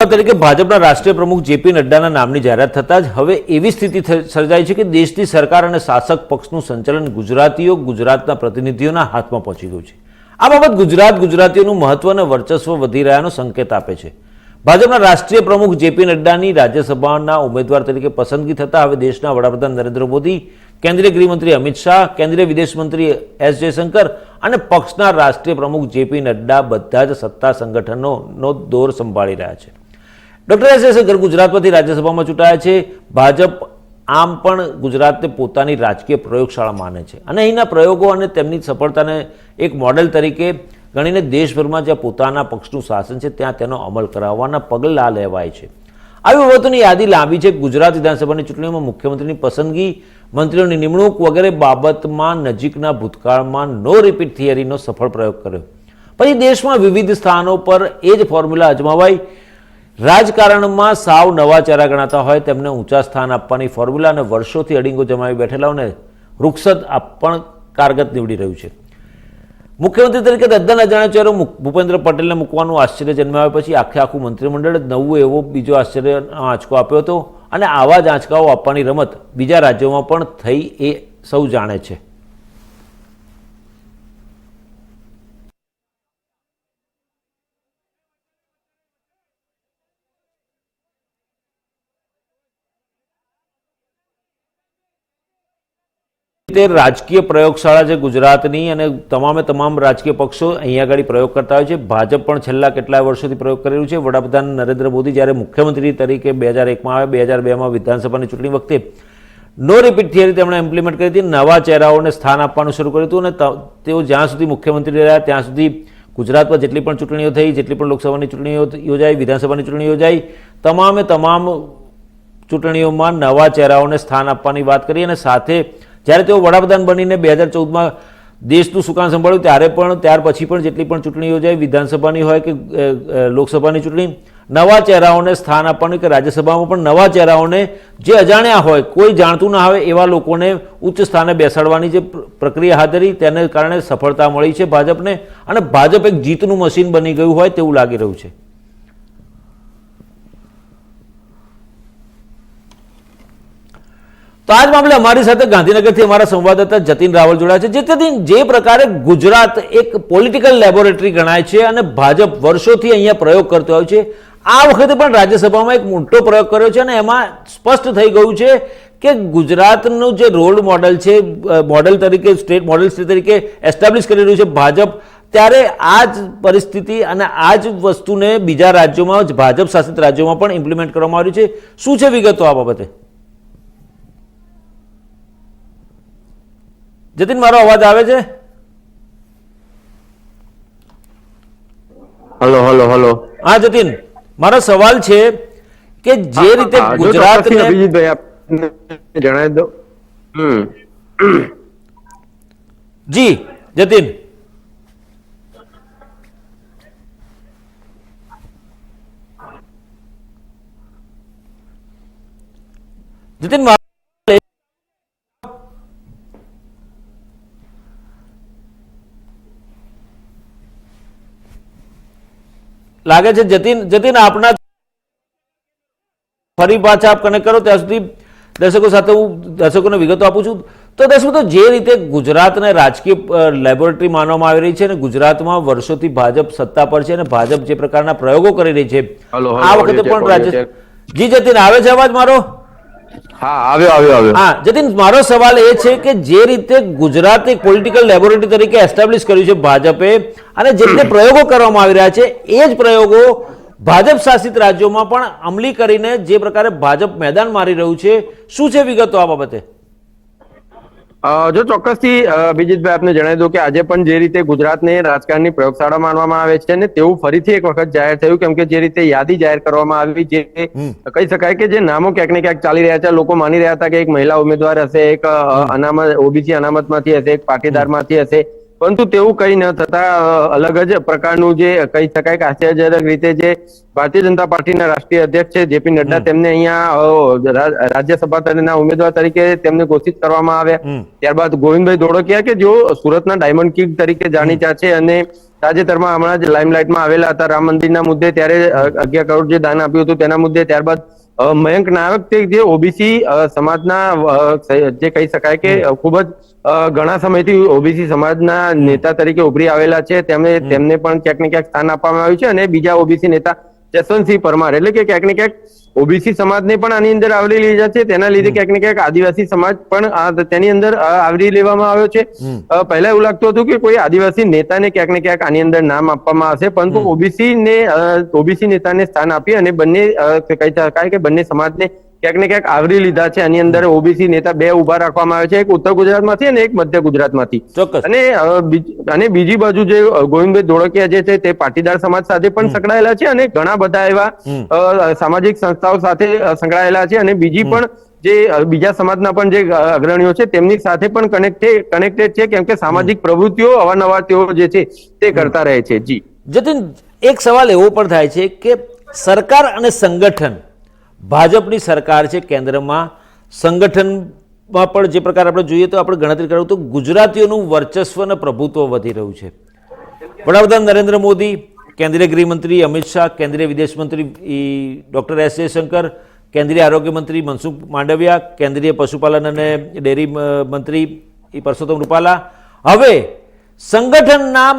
તરીકે ભાજપના રાષ્ટ્રીય પ્રમુખ જેપી નડ્ડાના નામની જાહેરાત થતાં જ હવે એવી સ્થિતિ સર્જાઈ છે કે દેશની સરકાર અને શાસક પક્ષનું સંચાલન ગુજરાતીઓ, ગુજરાતના પ્રતિનિધિઓના હાથમાં પહોંચી ગયું છે. આ બાબત ગુજરાત ગુજરાતીઓનું મહત્વ અને વર્ચસ્વ વધી રહ્યાનો સંકેત આપે છે. ભાજપના રાષ્ટ્રીય પ્રમુખ જેપી નડ્ડાની રાજ્યસભાના ઉમેદવાર તરીકે પસંદગી થતાં હવે દેશના વડાપ્રધાન નરેન્દ્ર મોદી, કેન્દ્રીય ગૃહમંત્રી અમિત શાહ, કેન્દ્રીય વિદેશ મંત્રી એસ જયશંકર અને પક્ષના રાષ્ટ્રીય પ્રમુખ જેપી નડ્ડા બધા જ સત્તા સંગઠનોનો દોર સંભાળી રહ્યા છે. ડોક્ટર એસ જયશંકર ગુજરાતમાંથી રાજ્યસભામાં ચૂંટાયા છે. ભાજપ આમ પણ ગુજરાતને પોતાની રાજકીય પ્રયોગશાળા માને છે. અને અહીંના પ્રયોગો અને તેમની સફળતાને એક મોડેલ તરીકે ગણીને દેશભરમાં જ્યાં પોતાના પક્ષનું શાસન છે, ત્યાં તેનો અમલ કરાવવાના પગલાં લેવાય છે. આવી બાબતોની યાદી લાંબી છે. ગુજરાત વિધાનસભાની ચૂંટણીઓમાં મુખ્યમંત્રીની પસંદગી, મંત્રીઓની નિમણૂક વગેરે બાબતમાં નજીકના ભૂતકાળમાં નો રિપીટ થિયરીનો સફળ પ્રયોગ કર્યો. પછી દેશમાં વિવિધ સ્થાનો પર એ જ ફોર્મ્યુલા અજમાવાઈ રાજકારણમાં સાવ નવા ચહેરા ગણાતા હોય તેમને ઊંચા સ્થાન આપવાની ફોર્મ્યુલા અને વર્ષોથી અડીંગો જમાવી બેઠેલાઓને રૂક્ષત આપણ કારગત નીવડી રહ્યું છે. મુખ્યમંત્રી તરીકે તદ્દન અજાણ્યા ચહેરો ભૂપેન્દ્ર પટેલને મૂકવાનું આશ્ચર્ય જન્માવ્યા પછી આખે આખું મંત્રીમંડળ નવું એવો બીજો આશ્ચર્ય આંચકો આપ્યો હતો અને આવા જ આંચકાઓ આપવાની રમત બીજા રાજ્યોમાં પણ થઈ એ સૌ જાણે છે. તે રાજકીય પ્રયોગશાળા છે ગુજરાતની અને તમામે તમામ રાજકીય પક્ષો અહીંયા આગળ પ્રયોગ કરતા હોય છે. ભાજપ પણ છેલ્લા કેટલાય વર્ષોથી પ્રયોગ કરી રહ્યું છે. વડાપ્રધાન નરેન્દ્ર મોદી જ્યારે મુખ્યમંત્રી તરીકે બે હજાર એકમાં આવે, બે હજાર બેમાં વિધાનસભાની ચૂંટણી વખતે નો રિપીટ થિયરી તેમણે ઇમ્પ્લિમેન્ટ કરી હતી. નવા ચહેરાઓને સ્થાન આપવાનું શરૂ કર્યું હતું અને તેઓ જ્યાં સુધી મુખ્યમંત્રી રહ્યા ત્યાં સુધી ગુજરાતમાં જેટલી પણ ચૂંટણીઓ થઈ, જેટલી પણ લોકસભાની ચૂંટણીઓ યોજાઈ, વિધાનસભાની ચૂંટણી યોજાઈ, તમામે તમામ ચૂંટણીઓમાં નવા ચહેરાઓને સ્થાન આપવાની વાત કરી અને સાથે જ્યારે તેઓ વડાપ્રધાન બનીને બે હજાર ચૌદમાં દેશનું સુકાન સંભાળ્યું, ત્યારે પણ, ત્યાર પછી પણ જેટલી પણ ચૂંટણી યોજાઈ વિધાનસભાની હોય કે લોકસભાની ચૂંટણી, નવા ચહેરાઓને સ્થાન આપવાનું કે રાજ્યસભામાં પણ નવા ચહેરાઓને જે અજાણ્યા હોય, કોઈ જાણતું ના હોય એવા લોકોને ઉચ્ચ સ્થાને બેસાડવાની જે પ્રક્રિયા હાથ ધરી, તેને કારણે સફળતા મળી છે ભાજપને. અને ભાજપ એક જીતનું મશીન બની ગયું હોય તેવું લાગી રહ્યું છે. તો આ જ મામલે અમારી સાથે ગાંધીનગરથી અમારા સંવાદદાતા જતીન રાવલ જોડાયા છે. જે જતીન જે પ્રકારે ગુજરાત એક પોલિટિકલ લેબોરેટરી ગણાય છે અને ભાજપ વર્ષોથી અહીંયા પ્રયોગ કરતો હોય છે. આ વખતે પણ રાજ્યસભામાં એક મોટો પ્રયોગ કર્યો છે અને એમાં સ્પષ્ટ થઈ ગયું છે કે ગુજરાતનું જે રોલ મોડલ છે મોડલ તરીકે સ્ટેટ મોડલ સ્ટેટ તરીકે એસ્ટાબ્લિશ કરી રહ્યું છે ભાજપ. ત્યારે આ જ પરિસ્થિતિ અને આ જ વસ્તુને બીજા રાજ્યોમાં ભાજપ શાસિત રાજ્યોમાં પણ ઇમ્પ્લિમેન્ટ કરવામાં આવી છે. શું છે વિગતો આ બાબતે? જતીન મારો અવાજ આવે છે? Hello hello hello. હા જતીન મારો સવાલ છે કે જે રીતે આપને જણાવી દો. જી જતીન. જતીન લાગે છે જતીન જતીન આપના ફરી પાછા આપ કનેક્ટ કરો. ત્યાં સુધી દર્શકો સાથે હું દર્શકોને વિગતો આપું છું. તો દર્શકો તો જે રીતે ગુજરાતને રાજકીય લેબોરેટરી માનવામાં આવી રહી છે અને ગુજરાતમાં વર્ષોથી ભાજપ સત્તા પર છે અને ભાજપ જે પ્રકારના પ્રયોગો કરી રહી છે આ વખતે પણ રાજ્ય જી જતીન આવે છે અવાજ મારો? હા આવ્યો આવ્યો આવ્યો. હા જતીન મારો સવાલ એ છે કે જે રીતે ગુજરાત એક પોલિટિકલ લેબોરેટરી તરીકે એસ્ટાબ્લિશ કર્યું છે ભાજપે અને જે રીતે પ્રયોગો કરવામાં આવી રહ્યા છે એ જ પ્રયોગો ભાજપ શાસિત રાજ્યોમાં પણ અમલી કરીને જે પ્રકારે ભાજપ મેદાન મારી રહ્યું છે શું છે વિગતો આ બાબતે? જો ચોક્કસથી અભિજીતભાઈ આપને જણાવી દઉં કે આજે પણ જે રીતે ગુજરાતને રાજકારણની પ્રયોગશાળા માનવામાં આવે છે ને તેવું ફરીથી એક વખત જાહેર થયું કેમ કે જે રીતે યાદી જાહેર કરવામાં આવી જે કહી શકાય કે જે નામો ક્યાંક ને ક્યાંક ચાલી રહ્યા છે લોકો માની રહ્યા હતા કે એક મહિલા ઉમેદવાર હશે એક અનામત ઓબીસી અનામતમાંથી હશે એક પાટીદારમાંથી હશે. પરંતુ તેવું કઈ ન થતા અલગ જ પ્રકારનું જે કહી શકાય કે આશ્ચર્યજનક રીતે જે ભારતીય જનતા પાર્ટીના રાષ્ટ્રીય અધ્યક્ષ છે જેપી નડ્ડા તેમને અહીંયા રાજ્યસભા ઉમેદવાર તરીકે તેમને ઘોષિત કરવામાં આવ્યા. ત્યારબાદ ગોવિંદભાઈ ધોળકિયા કે જેઓ સુરતના ડાયમંડ કિંગ તરીકે જાણીતા છે અને તાજેતરમાં હમણાં જ લાઇમલાઇટમાં આવેલા હતા રામ મંદિરના મુદ્દે ત્યારે અગિયાર કરોડ જે દાન આપ્યું હતું તેના મુદ્દે ત્યારબાદ મયંક નાયક તે જે ઓબીસી સમાજના જે કહી શકાય કે ખૂબ જ ઘણા સમયથી ઓબીસી સમાજના નેતા તરીકે ઉભરી આવેલા છે. તેમને તેમને પણ ક્યાંક ને ક્યાંક સ્થાન આપવામાં આવ્યું છે અને બીજા ઓબીસી નેતા જસવંતસિંહ પરમાર. એટલે કે ક્યાંક ને ક્યાંક ઓબીસી સમાજને પણ આની અંદર આવરી લીધા છે. તેના લીધે ક્યાંક ને ક્યાંક આદિવાસી સમાજ પણ તેની અંદર આવરી લેવામાં આવ્યો છે. પહેલા એવું લાગતું હતું કે કોઈ આદિવાસી નેતાને ક્યાંક ને ક્યાંક આની અંદર નામ આપવામાં આવશે. પરંતુ ઓબીસી ને ઓબીસી નેતાને સ્થાન આપી અને બંને કહી શકાય કે બંને સમાજને ક્યાંક ને ક્યાંક આવરી લીધા છે. આની અંદર ઓબીસી નેતા બે ઊભા રાખવામાં આવે છે. એક ઉત્તર ગુજરાતમાંથી અને એક મધ્ય ગુજરાતમાંથી. ચોક્કસ. અને અને બીજી બાજુ જે ગોવિંદભાઈ ધોળકિયા જે છે તે પાટીદાર સમાજ સાથે પણ સંકળાયેલા છે અને ઘણા બધા એવા સામાજિક સંસ્થાઓ સાથે સંકળાયેલા છે. અને બીજી પણ જે બીજા સમાજના પણ જે અગ્રણીઓ છે તેમની સાથે પણ કનેક્ટેડ કનેક્ટેડ છે. કેમ કે સામાજિક પ્રવૃત્તિઓ અવારનવાર તેઓ જે છે તે કરતા રહે છે. જી. જતીન એક સવાલ એવો પણ થાય છે કે સરકાર અને સંગઠન ભાજપની સરકાર છે કેન્દ્રમાં. સંગઠનમાં પણ જે પ્રકાર આપણે જોઈએ તો આપણે ગણતરી કરવું તો ગુજરાતીઓનું વર્ચસ્વ અને પ્રભુત્વ વધી રહ્યું છે. વડાપ્રધાન નરેન્દ્ર મોદી, કેન્દ્રીય ગૃહમંત્રી અમિત શાહ, કેન્દ્રીય વિદેશ મંત્રી ઈ ડૉક્ટર એસ જયશંકર કેન્દ્રીય આરોગ્ય મંત્રી મનસુખ માંડવિયા, કેન્દ્રીય પશુપાલન અને ડેરી મંત્રી એ પરસોત્તમ રૂપાલા. હવે સંગઠનના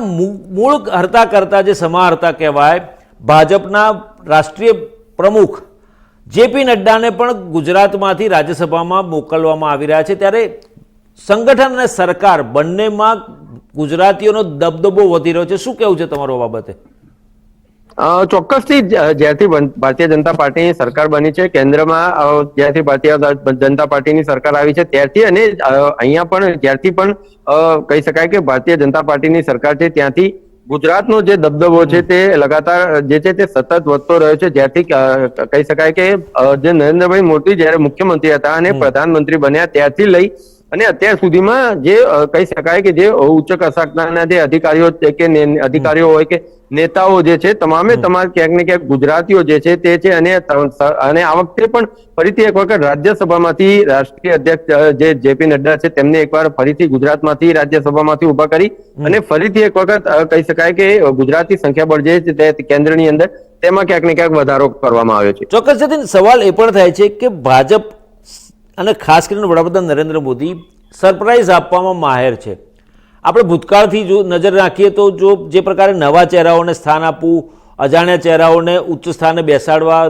મૂળ હર્તા કરતા જે સમાહર્તા કહેવાય, ભાજપના રાષ્ટ્રીય પ્રમુખ જેપી નડ્ડાને પણ ગુજરાતમાંથી રાજ્યસભામાં મોકલવામાં આવી રહ્યા છે. ત્યારે સંગઠન અને સરકાર બંનેમાં ગુજરાતીઓનો દબદબો વધી રહ્યો છે. શું કેવું છે તમારો બાબતે? ચોક્કસથી જ્યારથી ભારતીય જનતા પાર્ટીની સરકાર બની છે, કેન્દ્રમાં જ્યારથી ભારતીય જનતા પાર્ટીની સરકાર આવી છે, ત્યારથી અને અહીંયા પણ, જ્યારથી પણ કહી શકાય કે ભારતીય જનતા પાર્ટીની સરકાર છે, ત્યાંથી ગુજરાતનો જે દબદબો છે તે લગાતાર જે છે તે સતત વધતો રહ્યો છે. જ્યાંથી કહી શકાય કે જે નરેન્દ્રભાઈ મોદી જ્યારે મુખ્યમંત્રી હતા અને પ્રધાનમંત્રી બન્યા ત્યારથી લઈ અને અત્યાર સુધીમાં જે કહી શકાય કે જે ઉચ્ચ કક્ષાના જે અધિકારીઓ કે અધિકારીઓ હોય કે નેતાઓ જે છે તમામે તમામ ક્યાંક ને ક્યાંક ગુજરાતીઓ જે છે તે છે અને અને આ વખતે પણ ફરીથી એક વખત રાજ્યસભામાંથી રાષ્ટ્રીય અધ્યક્ષ જે જેપી નડ્ડા છે તેમને એકવાર ફરીથી ગુજરાતમાંથી રાજ્યસભામાંથી ઊભા કરી અને ફરીથી એક વખત કહી શકાય કે ગુજરાતી સંખ્યાબળ જે છે તે કેન્દ્રની અંદર તેમાં ક્યાંક ને ક્યાંક વધારો કરવામાં આવ્યો છે. ચોક્કસ સવાલ એ પણ થાય છે કે ભાજપ અને ખાસ કરીને વડાપ્રધાન નરેન્દ્ર મોદી સરપ્રાઇઝ આપવામાં માહેર છે. આપણે ભૂતકાળથી જો નજર રાખીએ તો જો જે પ્રકારે નવા ચહેરાઓને સ્થાન આપવું, અજાણ્યા ચહેરાઓને ઉચ્ચ સ્થાને બેસાડવા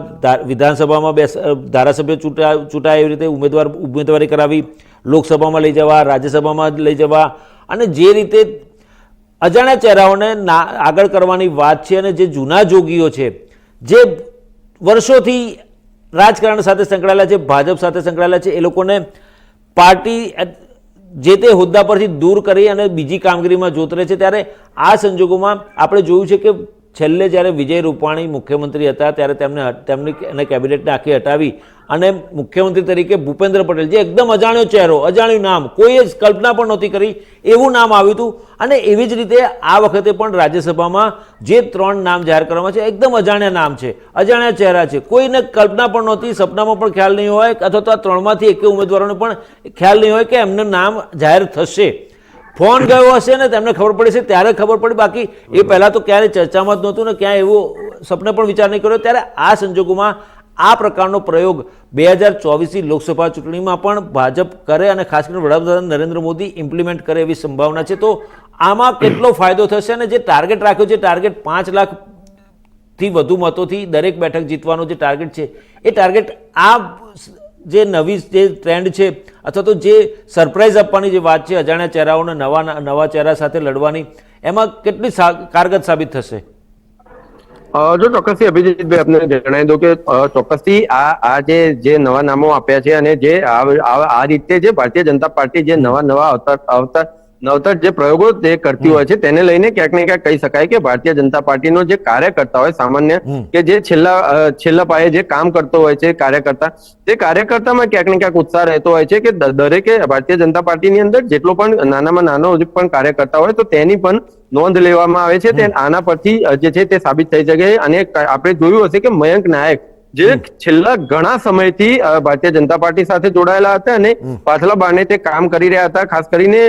વિધાનસભામાં બેસ ધારાસભ્ય ચૂંટા, ચૂંટાય એવી રીતે ઉમેદવાર, ઉમેદવારી કરાવી, લોકસભામાં લઈ જવા, રાજ્યસભામાં લઈ જવા અને જે રીતે અજાણ્યા ચહેરાઓને આગળ કરવાની વાત છે અને જે જૂના જોગીઓ છે, જે વર્ષોથી રાજકારણ સાથે સંકળાયેલા છે, ભાજપ સાથે સંકળાયેલા છે, એ લોકોને પાર્ટી જે તે હોદ્દા પરથી દૂર કરી અને બીજી કામગીરીમાં જોતરે છે. ત્યારે આ સંજોગોમાં આપણે જોયું છે કે છેલ્લે જ્યારે વિજય રૂપાણી મુખ્યમંત્રી હતા, ત્યારે તેમને તેમની એને કેબિનેટને આખી હટાવી અને મુખ્યમંત્રી તરીકે ભૂપેન્દ્ર પટેલ, જે એકદમ અજાણ્યો ચહેરો, અજાણ્યું નામ કોઈએ જ કલ્પના પણ નહોતી કરી, એવું નામ આવ્યું હતું. અને એવી જ રીતે આ વખતે પણ રાજ્યસભામાં જે ત્રણ નામ જાહેર કરવામાં છે, એકદમ અજાણ્યા નામ છે, અજાણ્યા ચહેરા છે. કોઈને કલ્પના પણ નહોતી, સપનામાં પણ ખ્યાલ નહીં હોય, અથવા તો આ ત્રણમાંથી એકે ઉમેદવારોને પણ ખ્યાલ નહીં હોય કે એમનું નામ જાહેર થશે. ફોન ગયો હશે ને તેમને ખબર પડી છે, ત્યારે ખબર પડી. બાકી એ પહેલાં તો ક્યારેય ચર્ચામાં જ નહોતું ને ક્યાંય એવો સપને પણ વિચાર નહીં કર્યો. ત્યારે આ સંજોગોમાં આ પ્રકારનો પ્રયોગ બે હજાર ચોવીસની લોકસભા ચૂંટણીમાં પણ ભાજપ કરે અને ખાસ કરીને વડાપ્રધાન નરેન્દ્ર મોદી ઇમ્પ્લિમેન્ટ કરે એવી સંભાવના છે. તો આમાં કેટલો ફાયદો થશે અને જે ટાર્ગેટ રાખ્યો છે ટાર્ગેટ પાંચ લાખથી વધુ મતોથી દરેક બેઠક જીતવાનો જે ટાર્ગેટ છે, એ ટાર્ગેટ આ જે નવી જે ટ્રેન્ડ છે અથવા તો જે સરપ્રાઈઝ આપવાની જે વાત છે, અજાણ્યા ચહેરાઓને નવા નવા ચહેરા સાથે લડવાની, એમાં કેટલી કારગત સાબિત થશે? જો ચોક્કસથી અભિજીતભાઈ આપને જણાવી દઉં કે ચોક્કસથી આ આ જે જે નવા નામો આપ્યા છે અને જે આ રીતે જે ભારતીય જનતા પાર્ટી જે નવા નવા અવતાર અવતાર નવતર જે પ્રયોગો તે કરતી હોય છે તેને લઈને ક્યાંક ને ક્યાંક કહી શકાય કે ભારતીય જનતા પાર્ટીનો જે કાર્યકર્તા હોય સામાન્ય કે જે છેલ્લા છેલ્લા પાયે જે કામ કરતો હોય છે કાર્યકર્તા તે કાર્યકર્તામાં ક્યાંક ને ક્યાંક ઉત્સાહ રહેતો હોય છે કે દરેકે ભારતીય જનતા પાર્ટીની અંદર જેટલો પણ નાનામાં નાનો પણ કાર્યકર્તા હોય તો તેની પણ નોંધ લેવામાં આવે છે તે આના પરથી જે છે તે સાબિત થઈ શકે અને આપણે જોયું હશે કે મયંક નાયક જે છેલ્લા ઘણા સમયથી ભારતીય જનતા પાર્ટી સાથે જોડાયેલા હતા અને પાછલા બારણે તે કામ કરી રહ્યા હતા. ખાસ કરીને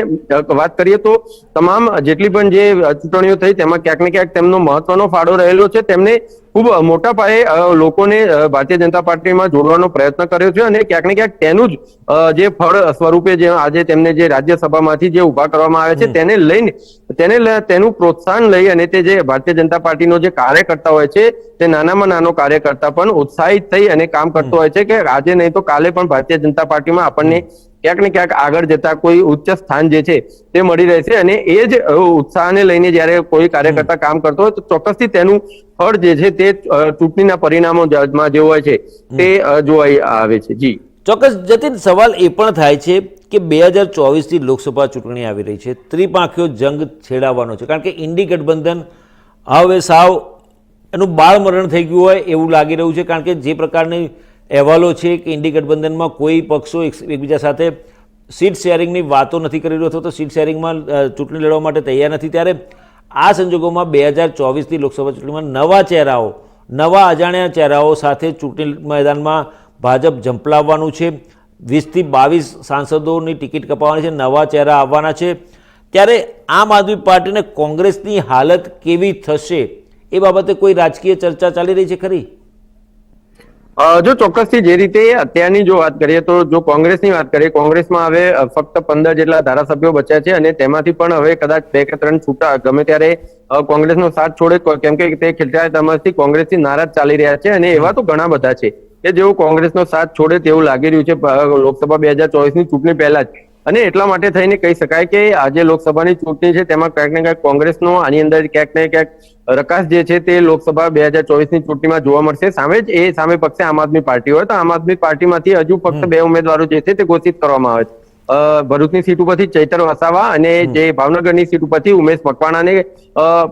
વાત કરીએ તો તમામ જેટલી પણ જે ચૂંટણીઓ થઈ તેમાં ક્યાંક ને ક્યાંક તેમનો મહત્વનો ફાળો રહેલો છે. તેમને ખૂબ મોટા પાયે લોકોને ભારતીય જનતા પાર્ટીમાં જોડવાનો પ્રયત્ન કર્યો છે અને ક્યાંક ને ક્યાંક તેનું જ જે ફળ સ્વરૂપે જે આજે તેમને જે રાજ્યસભામાંથી જે ઊભા કરવામાં આવે છે તેને લઈને તેને તેનું પ્રોત્સાહન લઈ અને તે જે ભારતીય જનતા પાર્ટીનો જે કાર્યકર્તા હોય છે તે નાનામાં નાનો કાર્યકર્તા પણ ઉત્સાહિત થઈ અને કામ કરતો હોય છે કે આજે નહીં તો કાલે પણ ભારતીય જનતા પાર્ટીમાં આપણને ક્યાંક ને ક્યાંક આગળ જતા કોઈ ઉચ્ચ સ્થાન જે છે તે મળી રહેશે અને એ જ ઉત્સાહને લઈને જ્યારે કોઈ કાર્યકર્તા કામ કરતો હોય તો ચોક્કસથી તેનું ફળ જે છે તે ચૂંટણીના પરિણામો માં જે હોય છે તે જોવાઈ આવે છે. જી. ચોક્કસ જતીન સવાલ એ પણ થાય છે કે બે હજાર ચોવીસથી લોકસભા ચૂંટણી આવી રહી છે. ત્રિપાંખીઓ જંગ છેડાવવાનો છે. કારણ કે ઇન્ડી ગઠબંધન હવે સાવ એનું બાળમરણ થઈ ગયું હોય એવું લાગી રહ્યું છે. કારણ કે જે પ્રકારની અહેવાલો છે કે ઇન્ડી ગઠબંધનમાં કોઈ પક્ષો એકબીજા સાથે સીટ શેરિંગની વાતો નથી કરી રહ્યો અથવા તો સીટ શેરિંગમાં ચૂંટણી લડવા માટે તૈયાર નથી. ત્યારે આ સંજોગોમાં બે હજાર ચોવીસની લોકસભા ચૂંટણીમાં નવા ચહેરાઓ, નવા અજાણ્યા ચહેરાઓ સાથે ચૂંટણી મેદાનમાં ભાજપ ઝંપલાવવાનું છે. વીસથી બાવીસ સાંસદોની ટિકિટ કપાવવાની છે, નવા ચહેરા આવવાના છે. ત્યારે આમ આદમી પાર્ટીને કોંગ્રેસની હાલત કેવી થશે એ બાબતે કોઈ રાજકીય ચર્ચા ચાલી રહી છે ખરી? જો ચોક્કસથી જે રીતે અત્યારની જો વાત કરીએ તો જો કોંગ્રેસની વાત કરીએ, કોંગ્રેસમાં હવે ફક્ત પંદર જેટલા ધારાસભ્યો બચ્યા છે અને તેમાંથી પણ હવે કદાચ બે કે ત્રણ છૂટા. ગમે ત્યારે કોંગ્રેસનો સાથ છોડે કેમ કે તે ખેલચાય કોંગ્રેસથી નારાજ ચાલી રહ્યા છે અને એવા તો ઘણા બધા છે કે જેઓ કોંગ્રેસનો સાથ છોડે તેવું લાગી રહ્યું છે લોકસભા બે હજાર ચોવીસની ચૂંટણી પહેલા જ. અને એટલા માટે થઈને કહી શકાય કે આજે લોકસભાની ચૂંટણી છે, તેમાં ક્યાંક ને ક્યાંક કોંગ્રેસનો આની અંદર ક્યાંક ને ક્યાંક રકાસ જે છે તે લોકસભા બે હજાર ચોવીસની ચૂંટણીમાં જોવા મળશે. સામે જ એ સામે પક્ષે આમ આદમી પાર્ટી હોય તો આમ આદમી પાર્ટીમાંથી હજુ ફક્ત બે ઉમેદવારો જે છે તે ઘોષિત કરવામાં આવે છે. ભરૂચની સીટ ઉપરથી ચૈતર વસાવા અને જે ભાવનગરની સીટ ઉપરથી ઉમેશ મકવાણાને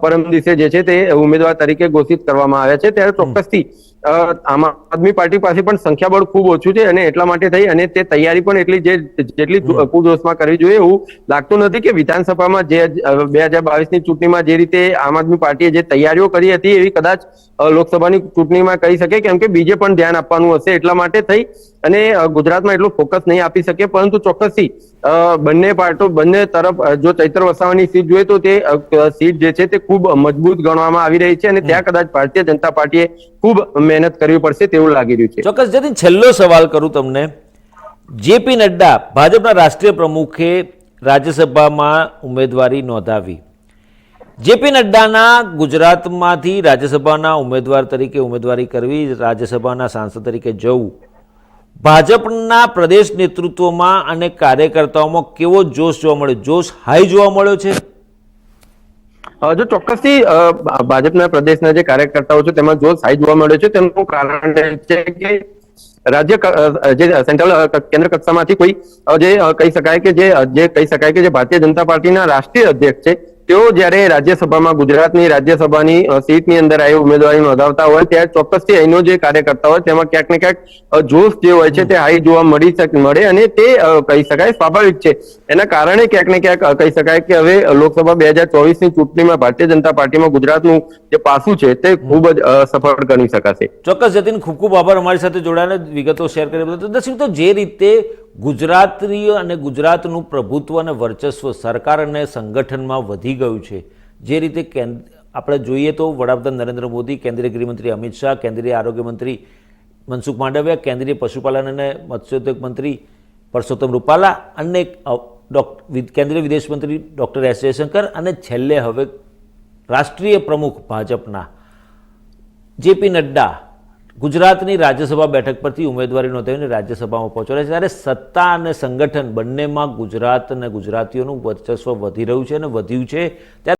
પરમ દિવસે જે છે તે ઉમેદવાર તરીકે ઘોષિત કરવામાં આવ્યા છે. ત્યારે ચોક્કસથી આમ આદમી પાર્ટી પાસે પણ સંખ્યાબળ ખૂબ ઓછું છે અને એટલા માટે થઈ અને તે તૈયારી પણ એટલી જે જેટલી પૂરજોશમાં કરવી જોઈએ એવું લાગતું નથી કે વિધાનસભામાં જે બે હજાર બાવીસની ચૂંટણીમાં જે રીતે આમ આદમી પાર્ટીએ જે તૈયારીઓ કરી હતી એવી કદાચ લોકસભાની ચૂંટણીમાં કરી શકે કેમ કે બીજે પણ ધ્યાન આપવાનું હશે એટલા માટે થઈ અને ગુજરાતમાં એટલું ફોકસ નહીં આપી શકે પરંતુ ચોક્કસથી બંને પાર્ટો બંને તરફ જો ચૈત્ર વસાવાની સીટ જોઈએ તો તે સીટ જે છે તે ખૂબ મજબૂત ગણવામાં આવી રહી છે અને ત્યાં કદાચ ભારતીય જનતા પાર્ટીએ ખૂબ મહેનત કરવી પડશે તેવું લાગી રહ્યું છે. ચોક્કસ જતીન છેલ્લો સવાલ કરું તમને. જેપી નડ્ડા ભાજપના રાષ્ટ્રીય પ્રમુખે રાજ્યસભામાં ઉમેદવારી નોંધાવી. જેપી નડ્ડાના ગુજરાતમાંથી રાજ્યસભાના ઉમેદવાર તરીકે ઉમેદવારી કરવી, રાજ્યસભાના સાંસદ તરીકે જવું. ભાજપના પ્રદેશ નેતૃત્વમાં અને કાર્યકર્તાઓમાં કેવો જોશ જોવા મળ્યો? જોશ હાઈ જોવા મળ્યો છે? જો ચોક્કસથી ભાજપના પ્રદેશના જે કાર્યકર્તાઓ છે, તેમાં જો સાઈ જોવા મળ્યો છે, તેનું કારણ છે કે રાજ્ય જે સેન્ટ્રલ કેન્દ્ર કક્ષામાંથી કોઈ જે કહી શકાય કે જે જે કહી શકાય કે જે ભારતીય જનતા પાર્ટીના રાષ્ટ્રીય અધ્યક્ષ છે તેઓ જ્યારે રાજ્યસભામાં ગુજરાતની રાજ્યસભાની સીટની અંદર આવી ઉમેદવારી નોંધાવતા હોય, ત્યારે ચોક્કસથી અહીંનો જે કાર્યકર્તા હોય, તેમાં ક્યાંક ને ક્યાંક જોશ જે હોય છે તે હાઈ જોવા મળી શકે, મળે અને તે કહી શકાય સ્વાભાવિક છે એના કારણે ક્યાંક ને ક્યાંક કહી શકાય કે હવે લોકસભા બે હજાર ચોવીસની ચૂંટણીમાં ભારતીય જનતા પાર્ટીમાં ગુજરાતનું જે પાસું છે તે ખૂબ જ સફળ ગણી શકાશે ચોક્કસ જતીન ખૂબ ખૂબ આભાર અમારી સાથે જોડાઈને વિગતો શેર કરી. તો મિત્રો, જે રીતે ગુજરાતીય અને ગુજરાતનું પ્રભુત્વ અને વર્ચસ્વ સરકાર અને સંગઠનમાં વધી ગયું છે. જે રીતે આપણે જોઈએ તો વડાપ્રધાન નરેન્દ્ર મોદી કેન્દ્રીય ગૃહમંત્રી અમિત શાહ કેન્દ્રીય આરોગ્ય મંત્રી મનસુખ માંડવિયા કેન્દ્રીય પશુપાલન અને મત્સ્યોદ્યોગ મંત્રી પરસોત્તમ રૂપાલા અને અ, કેન્દ્રીય વિદેશ ડૉક્ટર એસ જયશંકર અને છેલ્લે હવે રાષ્ટ્રીય પ્રમુખ ભાજપના જેપી નડ્ડા ગુજરાતની રાજ્યસભા બેઠક પરથી ઉમેદવારી નોંધાવીને રાજ્યસભામાં પહોંચ્યો છે. ત્યારે સત્તા અને સંગઠન બંનેમાં ગુજરાત અને ગુજરાતીઓનું વર્ચસ્વ વધી રહ્યું છે અને વધ્યું છે. ત્યારે